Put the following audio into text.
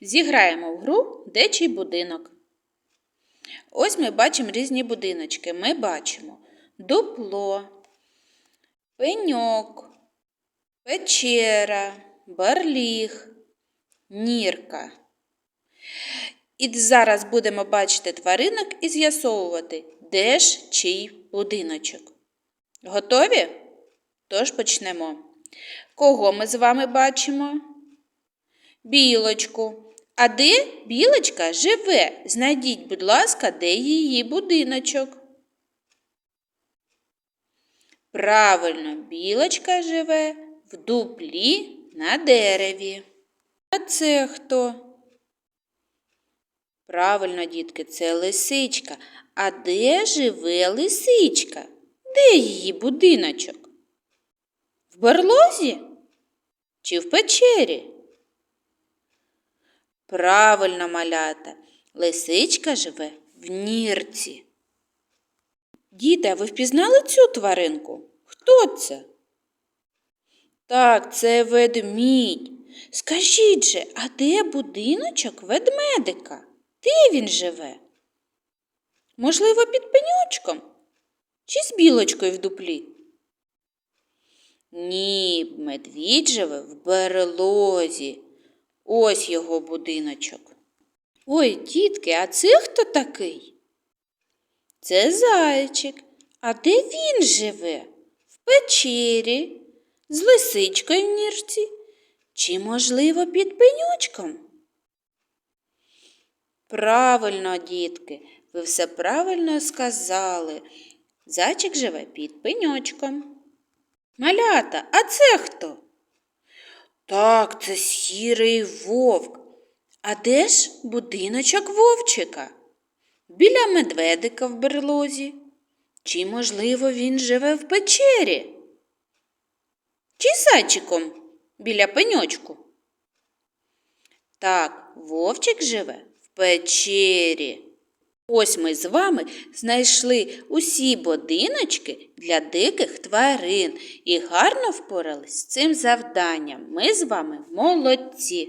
Зіграємо в гру де чий будинок. Ось ми бачимо різні будиночки. Ми бачимо дупло, пеньок, печера, барліг, нірка. І зараз будемо бачити тваринок і з'ясовувати, де ж чий будиночок. Готові? Тож почнемо. Кого ми з вами бачимо? Білочку. А де білочка живе? Знайдіть, будь ласка, де її будиночок. Правильно, білочка живе в дуплі на дереві. А це хто? Правильно, дітки, це лисичка. А де живе лисичка? Де її будиночок? В берлозі чи в печері? Правильно, малята, лисичка живе в нірці. Діти, ви впізнали цю тваринку? Хто це? Так, це ведмідь. Скажіть же, а де будиночок ведмедика? Де він живе? Можливо, під пенючком? Чи з білочкою в дуплі? Ні, медвідь живе в берлозі. Ось його будиночок. Ой, дітки, а це хто такий? Це зайчик. А де він живе? В печері, з лисичкою в нірці, чи, можливо, під пенючком? Правильно, дітки, ви все правильно сказали. Зайчик живе під пеньочком. Малята, а це хто? Так, це сірий вовк. А де ж будиночок вовчика? Біля медведика в берлозі. Чи, можливо, він живе в печері? Чи зайчиком біля пеньочку? Так, вовчик живе в печері. Ось ми з вами знайшли усі будиночки для диких тварин і гарно впорались з цим завданням. Ми з вами молодці.